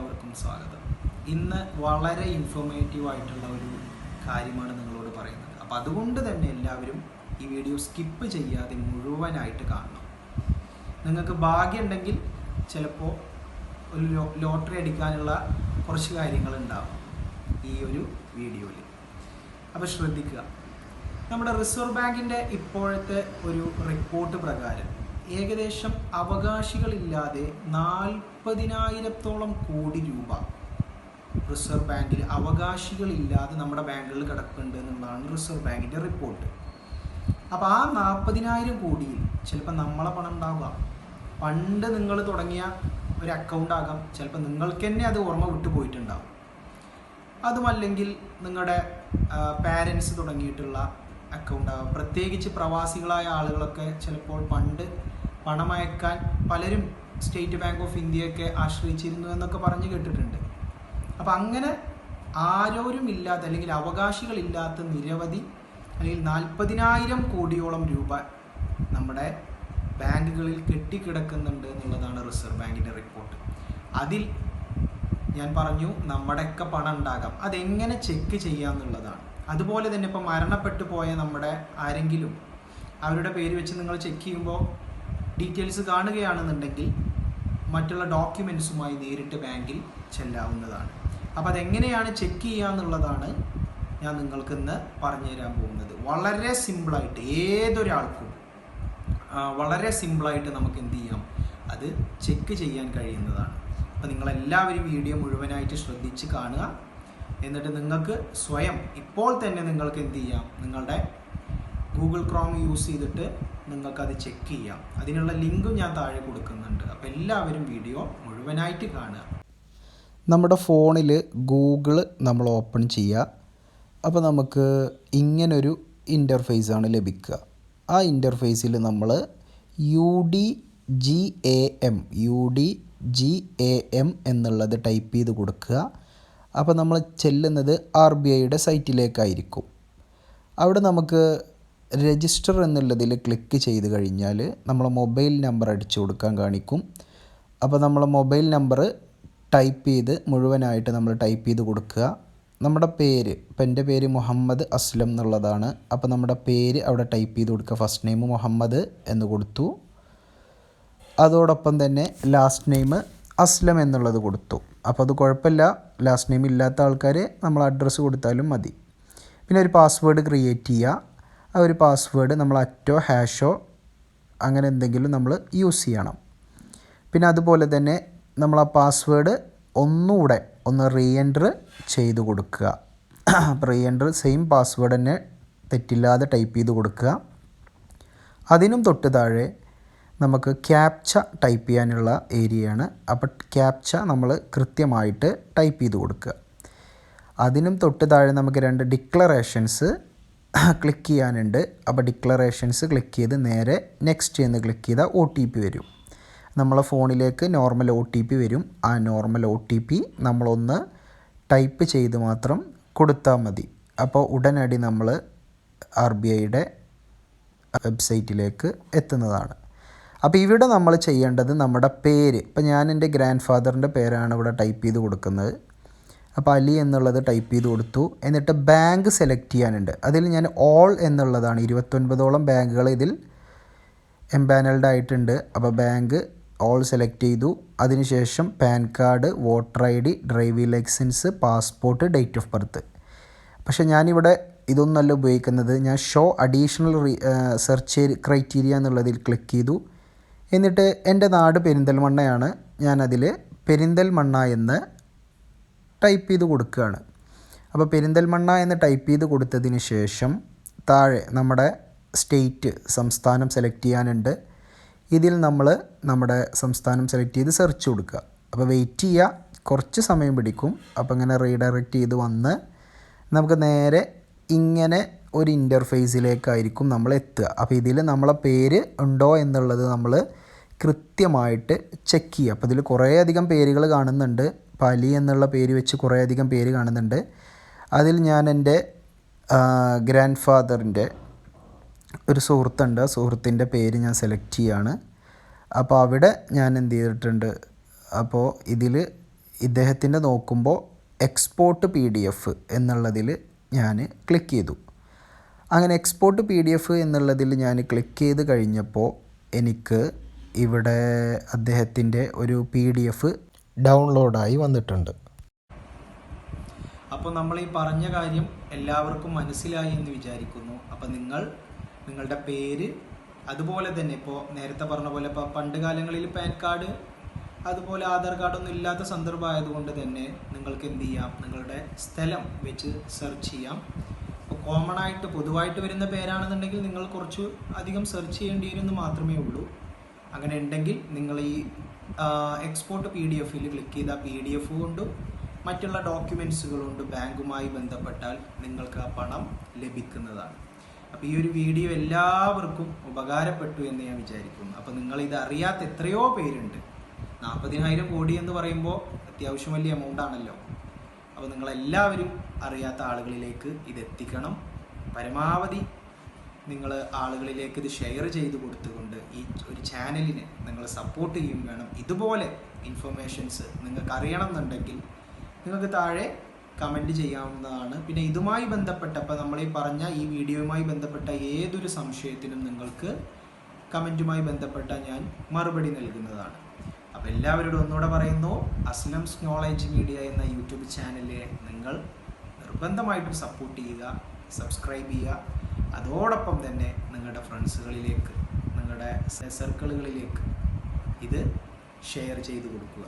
എല്ലാവർക്കും സ്വാഗതം. ഇന്ന് വളരെ ഇൻഫോർമേറ്റീവ് ആയിട്ടുള്ള ഒരു കാര്യമാണ് നിങ്ങളോട് പറയുന്നത്. അപ്പം അതുകൊണ്ട് തന്നെ എല്ലാവരും ഈ വീഡിയോ സ്കിപ്പ് ചെയ്യാതെ മുഴുവനായിട്ട് കാണണം. നിങ്ങൾക്ക് ഭാഗ്യമുണ്ടെങ്കിൽ ചിലപ്പോൾ ഒരു ലോട്ടറി അടിക്കാനുള്ള കുറച്ച് കാര്യങ്ങൾ ഉണ്ടാവും ഈ ഒരു വീഡിയോയിൽ അപ്പോൾ ശ്രദ്ധിക്കുക. നമ്മുടെ റിസർവ് ബാങ്കിന്റെ ഇപ്പോഴത്തെ ഒരു റിപ്പോർട്ട് പ്രകാരം ഏകദേശം അവകാശികളില്ലാതെ നാൽപ്പതിനായിരത്തോളം കോടി രൂപ റിസർവ് ബാങ്കിൽ അവകാശികളില്ലാതെ നമ്മുടെ ബാങ്കുകളിൽ കിടക്കുന്നുണ്ട് എന്നുള്ളതാണ് റിസർവ് ബാങ്കിന്റെ റിപ്പോർട്ട്. അപ്പോൾ ആ നാൽപ്പതിനായിരം കോടിയിൽ ചിലപ്പോൾ നമ്മളെ പണം ഉണ്ടാവുക. പണ്ട് നിങ്ങൾ തുടങ്ങിയ ഒരു അക്കൗണ്ട് ആകാം. ചിലപ്പോൾ നിങ്ങൾക്ക് തന്നെ അത് ഓർമ്മ വിട്ടു പോയിട്ടുണ്ടാവും. അതുമല്ലെങ്കിൽ നിങ്ങളുടെ പാരൻസ് തുടങ്ങിയിട്ടുള്ള അക്കൗണ്ട് ആകാം. പ്രത്യേകിച്ച് പ്രവാസികളായ ആളുകളൊക്കെ ചിലപ്പോൾ പണ്ട് പണമയക്കാൻ പലരും സ്റ്റേറ്റ് ബാങ്ക് ഓഫ് ഇന്ത്യയൊക്കെ ആശ്രയിച്ചിരുന്നു എന്നൊക്കെ പറഞ്ഞ് കേട്ടിട്ടുണ്ട്. അപ്പം അങ്ങനെ ആരോരും ഇല്ലാത്ത അല്ലെങ്കിൽ അവകാശികളില്ലാത്ത നിരവധി അല്ലെങ്കിൽ നാൽപ്പതിനായിരം കോടിയോളം രൂപ നമ്മുടെ ബാങ്കുകളിൽ കെട്ടിക്കിടക്കുന്നുണ്ട് എന്നുള്ളതാണ് റിസർവ് ബാങ്കിന്റെ റിപ്പോർട്ട്. അതിൽ ഞാൻ പറഞ്ഞു നമ്മുടെയൊക്കെ പണം ഉണ്ടാകാം. അതെങ്ങനെ ചെക്ക് ചെയ്യാന്നുള്ളതാണ് അതുപോലെ തന്നെ ഇപ്പോൾ മരണപ്പെട്ടു പോയ നമ്മുടെ ആരെങ്കിലും അവരുടെ പേര് വെച്ച് നിങ്ങൾ ചെക്ക് ചെയ്യുമ്പോൾ ഡീറ്റെയിൽസ് കാണുകയാണെന്നുണ്ടെങ്കിൽ മറ്റുള്ള ഡോക്യുമെൻസുമായി നേരിട്ട് ബാങ്കിൽ ചെല്ലാവുന്നതാണ്. അപ്പോൾ അതെങ്ങനെയാണ് ചെക്ക് ചെയ്യുക എന്നുള്ളതാണ് ഞാൻ നിങ്ങൾക്ക് ഇന്ന് പറഞ്ഞു തരാൻ പോകുന്നത്. വളരെ സിമ്പിളായിട്ട് ഏതൊരാൾക്കും വളരെ സിമ്പിളായിട്ട് നമുക്ക് എന്ത് ചെയ്യാം? അത് ചെക്ക് ചെയ്യാൻ കഴിയുന്നതാണ്. അപ്പോൾ നിങ്ങളെല്ലാവരും വീഡിയോ മുഴുവനായിട്ട് ശ്രദ്ധിച്ച് കാണുക. എന്നിട്ട് നിങ്ങൾക്ക് സ്വയം ഇപ്പോൾ തന്നെ നിങ്ങൾക്ക് എന്ത് ചെയ്യാം? നിങ്ങളുടെ ഗൂഗിൾ ക്രോം യൂസ് ചെയ്തിട്ട് നിങ്ങൾക്കത് ചെക്ക് ചെയ്യാം. അതിനുള്ള ലിങ്കും ഞാൻ താഴെ കൊടുക്കുന്നുണ്ട്. അപ്പോൾ എല്ലാവരും വീഡിയോ മുഴുവനായിട്ട് കാണുക. നമ്മുടെ ഫോണിൽ ഗൂഗിൾ നമ്മൾ ഓപ്പൺ ചെയ്യുക. അപ്പോൾ നമുക്ക് ഇങ്ങനൊരു ഇന്റർഫേസാണ് ലഭിക്കുക. ആ ഇന്റർഫേസിൽ നമ്മൾ U D G A M U D G A M എന്നുള്ളത് ടൈപ്പ് ചെയ്ത് കൊടുക്കുക. അപ്പോൾ നമ്മൾ ചെല്ലുന്നത് ആർ ബി ഐയുടെ സൈറ്റിലേക്കായിരിക്കും അവിടെ നമുക്ക് രജിസ്റ്റർ എന്നുള്ളതിൽ ക്ലിക്ക് ചെയ്ത് കഴിഞ്ഞാൽ നമ്മൾ മൊബൈൽ നമ്പർ അടിച്ചു കൊടുക്കാൻ കാണിക്കും. അപ്പോൾ നമ്മൾ മൊബൈൽ നമ്പർ ടൈപ്പ് ചെയ്ത് മുഴുവനായിട്ട് നമ്മൾ ടൈപ്പ് ചെയ്ത് കൊടുക്കുക. നമ്മുടെ പേര് ഇപ്പം എന്റെ പേര് മുഹമ്മദ് അസ്ലം എന്നുള്ളതാണ്. അപ്പോൾ നമ്മുടെ പേര് അവിടെ ടൈപ്പ് ചെയ്ത് കൊടുക്കുക. ഫസ്റ്റ് നെയിം മുഹമ്മദ് എന്ന് കൊടുത്തു. അതോടൊപ്പം തന്നെ ലാസ്റ്റ് നെയിം അസ്ലം എന്നുള്ളത് കൊടുത്തു. അപ്പോൾ അത് കുഴപ്പമില്ല. ലാസ്റ്റ് നെയിം ഇല്ലാത്ത ആൾക്കാർ നമ്മൾ അഡ്രസ്സ് കൊടുത്താലും മതി. പിന്നെ ഒരു പാസ്വേഡ് ക്രിയേറ്റ് ചെയ്യുക. ആ ഒരു പാസ്വേഡ് നമ്മൾ അറ്റോ ഹാഷോ അങ്ങനെ എന്തെങ്കിലും നമ്മൾ യൂസ് ചെയ്യണം. പിന്നെ അതുപോലെ തന്നെ നമ്മൾ ആ പാസ്വേഡ് ഒന്നുകൂടെ ഒന്ന് റീ എൻട്രി ചെയ്ത് കൊടുക്കുക. അപ്പോൾ റീ എൻട്രി സെയിം പാസ്വേഡ് തന്നെ തെറ്റില്ലാതെ ടൈപ്പ് ചെയ്ത് കൊടുക്കുക. അതിനും തൊട്ട് താഴെ നമുക്ക് ക്യാപ്ച ടൈപ്പ് ചെയ്യാനുള്ള ഏരിയയാണ്. അപ്പോൾ ക്യാപ്ച നമ്മൾ കൃത്യമായിട്ട് ടൈപ്പ് ചെയ്ത് കൊടുക്കുക. അതിനും തൊട്ട് താഴെ നമുക്ക് രണ്ട് ഡിക്ലറേഷൻസ് ക്ലിക്ക് ചെയ്യാനുണ്ട്. അപ്പോൾ ഡിക്ലറേഷൻസ് ക്ലിക്ക് ചെയ്ത് നേരെ നെക്സ്റ്റ് എന്ന് ക്ലിക്ക് ചെയ്താൽ ഒ ടി പി വരും. നമ്മളെ ഫോണിലേക്ക് നോർമൽ ഒ ടി പി വരും. ആ നോർമൽ ഒ ടി പി നമ്മളൊന്ന് ടൈപ്പ് ചെയ്ത് മാത്രം കൊടുത്താൽ മതി. അപ്പോൾ ഉടനടി നമ്മൾ ആർ ബി ഐയുടെ വെബ്സൈറ്റിലേക്ക് എത്തുന്നതാണ്. അപ്പോൾ ഇവിടെ നമ്മൾ ചെയ്യേണ്ടത് നമ്മുടെ പേര്. ഇപ്പം ഞാൻ എന്റെ ഗ്രാൻഡ് ഫാദറിന്റെ പേരാണ് ഇവിടെ ടൈപ്പ് ചെയ്ത് കൊടുക്കുന്നത്. അപ്പോൾ അലി എന്നുള്ളത് ടൈപ്പ് ചെയ്ത് കൊടുത്തു. എന്നിട്ട് ബാങ്ക് സെലക്ട് ചെയ്യാനുണ്ട്. അതിൽ ഞാൻ ഓൾ എന്നുള്ളതാണ്. ഇരുപത്തൊൻപതോളം ബാങ്കുകൾ ഇതിൽ എംപാനൽഡ് ആയിട്ടുണ്ട്. അപ്പോൾ ബാങ്ക് ഓൾ സെലക്ട് ചെയ്തു. അതിനുശേഷം PAN card voter I D driving licence passport date of birth പക്ഷേ ഞാനിവിടെ ഇതൊന്നല്ല ഉപയോഗിക്കുന്നത്. ഞാൻ ഷോ അഡീഷണൽ സെർച്ച് ക്രൈറ്റീരിയ എന്നുള്ളതിൽ ക്ലിക്ക് ചെയ്തു. എന്നിട്ട് എന്റെ നാട് പെരിന്തൽമണ്ണയാണ്. ഞാനതിൽ പെരിന്തൽമണ്ണ എന്ന് ടൈപ്പ് ചെയ്ത് കൊടുക്കുകയാണ്. അപ്പോൾ പെരിന്തൽമണ്ണ എന്ന് ടൈപ്പ് ചെയ്ത് കൊടുത്തതിന് ശേഷം താഴെ നമ്മുടെ സ്റ്റേറ്റ് സംസ്ഥാനം സെലക്ട് ചെയ്യാനുണ്ട്. ഇതിൽ നമ്മൾ നമ്മുടെ സംസ്ഥാനം സെലക്ട് ചെയ്ത് സെർച്ച് കൊടുക്കുക. അപ്പോൾ വെയിറ്റ് ചെയ്യുക. കുറച്ച് സമയം പിടിക്കും. അപ്പോൾ ഇങ്ങനെ റീഡയറക്റ്റ് ചെയ്ത് വന്ന് നമുക്ക് നേരെ ഇങ്ങനെ ഒരു ഇന്റർഫേസിലേക്കായിരിക്കും നമ്മൾ എത്തുക. അപ്പോൾ ഇതിൽ നമ്മളെ പേര് ഉണ്ടോ എന്നുള്ളത് നമ്മൾ കൃത്യമായിട്ട് ചെക്ക് ചെയ്യുക. അപ്പോൾ ഇതിൽ കുറേയധികം പേരുകൾ കാണുന്നുണ്ട്. പലി എന്നുള്ള പേര് വെച്ച് കുറേയധികം പേര് കാണുന്നുണ്ട്. അതിൽ ഞാൻ എന്റെ ഗ്രാൻഡ് ഫാദറിന്റെ ഒരു സുഹൃത്തുണ്ട്. ആ സുഹൃത്തിന്റെ പേര് ഞാൻ സെലക്ട് ചെയ്യാണ്. അപ്പോൾ അവിടെ ഞാൻ എന്ത് ചെയ്തിട്ടുണ്ട്? അപ്പോൾ ഇതിൽ ഇദ്ദേഹത്തിന്റെ നോക്കുമ്പോൾ എക്സ്പോർട്ട് പി ഡി എഫ് എന്നുള്ളതിൽ ഞാൻ ക്ലിക്ക് ചെയ്തു. അങ്ങനെ എക്സ്പോർട്ട് പി ഡി എഫ് എന്നുള്ളതിൽ ഞാൻ ക്ലിക്ക് ചെയ്ത് കഴിഞ്ഞപ്പോൾ എനിക്ക് ഇവിടെ അദ്ദേഹത്തിന്റെ ഒരു പി ഡി എഫ് ഡൗൺലോഡായി വന്നിട്ടുണ്ട്. അപ്പോൾ നമ്മൾ ഈ പറഞ്ഞ കാര്യം എല്ലാവർക്കും മനസ്സിലായി എന്ന് വിചാരിക്കുന്നു. അപ്പോൾ നിങ്ങൾ നിങ്ങളുടെ പേര് അതുപോലെ തന്നെ ഇപ്പോൾ നേരത്തെ പറഞ്ഞ പോലെ ഇപ്പോൾ പണ്ട് കാലങ്ങളിൽ പാൻ കാർഡ് അതുപോലെ ആധാർ കാർഡൊന്നും ഇല്ലാത്ത സന്ദർഭമായതുകൊണ്ട് തന്നെ നിങ്ങൾക്ക് എന്ത് ചെയ്യാം? നിങ്ങളുടെ സ്ഥലം വെച്ച് സെർച്ച് ചെയ്യാം. ഇപ്പോൾ കോമൺ ആയിട്ട് പൊതുവായിട്ട് വരുന്ന പേരാണെന്നുണ്ടെങ്കിൽ നിങ്ങൾ കുറച്ച് അധികം സെർച്ച് ചെയ്യേണ്ടി വരുമെന്ന് മാത്രമേ ഉള്ളൂ. അങ്ങനെ ഉണ്ടെങ്കിൽ നിങ്ങൾ ഈ എക്സ്പോർട്ട് പി ഡി എഫിൽ ക്ലിക്ക് ചെയ്താൽ പി ഡി എഫ് കൊണ്ടും മറ്റുള്ള ഡോക്യുമെൻസുകൾ കൊണ്ട് ബാങ്കുമായി ബന്ധപ്പെട്ടാൽ നിങ്ങൾക്ക് ആ പണം ലഭിക്കുന്നതാണ്. അപ്പോൾ ഈ ഒരു വീഡിയോ എല്ലാവർക്കും ഉപകാരപ്പെട്ടു എന്ന് ഞാൻ വിചാരിക്കുന്നു. അപ്പോൾ നിങ്ങൾ ഇത് അറിയാത്ത എത്രയോ പേരുണ്ട്. നാൽപ്പതിനായിരം കോടി എന്ന് പറയുമ്പോൾ അത്യാവശ്യം വലിയ എമൗണ്ട് ആണല്ലോ. അപ്പോൾ നിങ്ങളെല്ലാവരും അറിയാത്ത ആളുകളിലേക്ക് ഇത് എത്തിക്കണം പരമാവധി നിങ്ങൾ ആളുകളിലേക്ക് ഇത് ഷെയർ ചെയ്ത് കൊടുത്തുകൊണ്ട് ഈ ഒരു ചാനലിനെ നിങ്ങൾ സപ്പോർട്ട് ചെയ്യും വേണം. ഇതുപോലെ ഇൻഫർമേഷൻസ് നിങ്ങൾക്ക് അറിയണം എന്നുണ്ടെങ്കിൽ നിങ്ങൾക്ക് താഴെ കമന്റ് ചെയ്യാവുന്നതാണ്. പിന്നെ ഇതുമായി ബന്ധപ്പെട്ട ഇപ്പോൾ നമ്മൾ ഈ പറഞ്ഞ ഈ വീഡിയോയുമായി ബന്ധപ്പെട്ട ഏതൊരു സംശയത്തിനും നിങ്ങൾക്ക് കമന്റുമായി ബന്ധപ്പെട്ട ഞാൻ മറുപടി നൽകുന്നതാണ്. അപ്പോൾ എല്ലാവരോടും ഒന്നുകൂടെ പറയുന്നു അസ്ലംസ് നോളേജ് മീഡിയ എന്ന യൂട്യൂബ് ചാനലിനെ നിങ്ങൾ നിർബന്ധമായിട്ടും സപ്പോർട്ട് ചെയ്യുക സബ്സ്ക്രൈബ് ചെയ്യുക. അതോടൊപ്പം തന്നെ നിങ്ങളുടെ ഫ്രണ്ട്സുകളിലേക്ക് നിങ്ങളുടെ സർക്കിളുകളിലേക്ക് ഇത് ഷെയർ ചെയ്ത് കൊടുക്കുക.